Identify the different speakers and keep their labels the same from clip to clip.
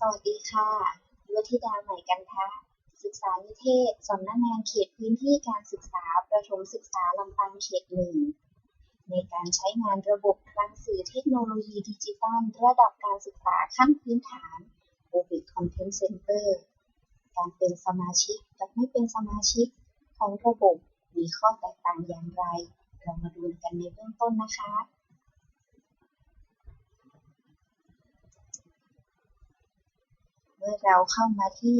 Speaker 1: สวัสดีค่ะวธิดาใหม่กันทะศึกษานิเทศ สำนักงานเขตพื้นที่การศึกษา ประถมศึกษาลำปางเขตหนึ่ง ในการใช้งานระบบรังสื่อเทคโนโลยีดิจิตัลระดับการศึกษาขั้นพื้นฐาน Orbit Content Center การเป็นสมาชิกกับไม่เป็นสมาชิกของระบบมีข้อแตกต่างอย่างไร เรามาดูกันในเบื้องต้นนะคะ เมื่อเราเข้ามาที่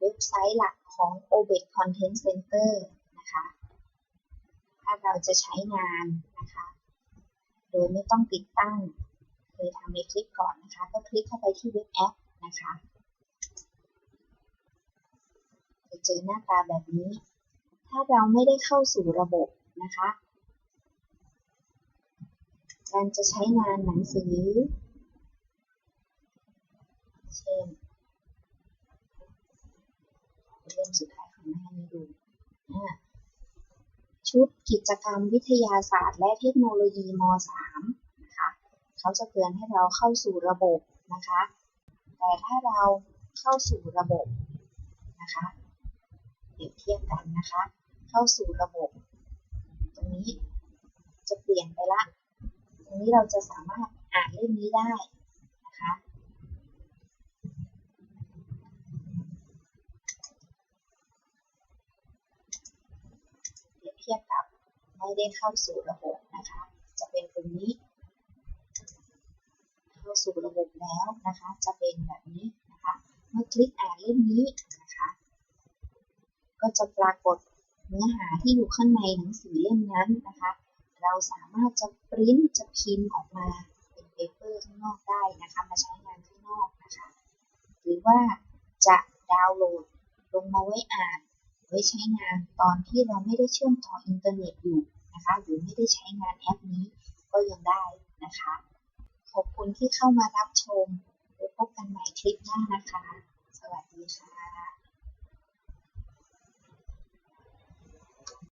Speaker 1: เว็บไซต์หลักของ OBEC Content Center นะคะ ถ้าเราจะใช้งานนะคะ โดยไม่ต้องติดตั้งเคยทำในคลิปก่อนนะคะ ก็คลิกเข้าไปที่เว็บแอปนะคะ จะเจอหน้าตาแบบนี้ ถ้าเราไม่ได้เข้าสู่ระบบนะคะ การจะใช้งานหนังสือ เช่น เล่มสุดท้ายของหน้านี้ดูชุดกิจกรรมวิทยาศาสตร์ และเทคโนโลยีม .3 นะคะเขาจะเตือนให้เราเข้าสู่ระบบนะคะ แต่ถ้าเราเข้าสู่ระบบนะคะเปรียบเทียบกันนะคะ เข้าสู่ระบบ ตรงนี้จะเปลี่ยนไปละ ตรงนี้เราจะสามารถอ่านเล่มนี้ได้นะคะ เปรียบ เทียบกับไม่ได้เข้าสู่ระบบนะคะ จะเป็นตรงนี้ เข้าสู่ระบบแล้วนะคะ จะเป็นแบบนี้นะคะ เมื่อคลิกอ่านเล่มนี้นะคะ ก็จะปรากฏเนื้อหาที่อยู่ข้างในหนังสือเล่มนั้นนะคะ เราสามารถจะปริ้นจะพิมพ์ออกมาเป็นเปเปอร์ข้างนอกได้นะคะ มาใช้งานข้างนอกนะคะ หรือว่าจะดาวน์โหลดลงมาไว้อ่าน ไว้ใช้งานตอนที่เราไม่ได้เชื่อมต่ออินเทอร์เน็ตอยู่นะคะหรือไม่ได้ใช้งานแอปนี้ก็ยังได้นะคะ ขอบคุณที่เข้ามารับชมไว้พบกันใหม่คลิปหน้านะคะ สวัสดีค่ะ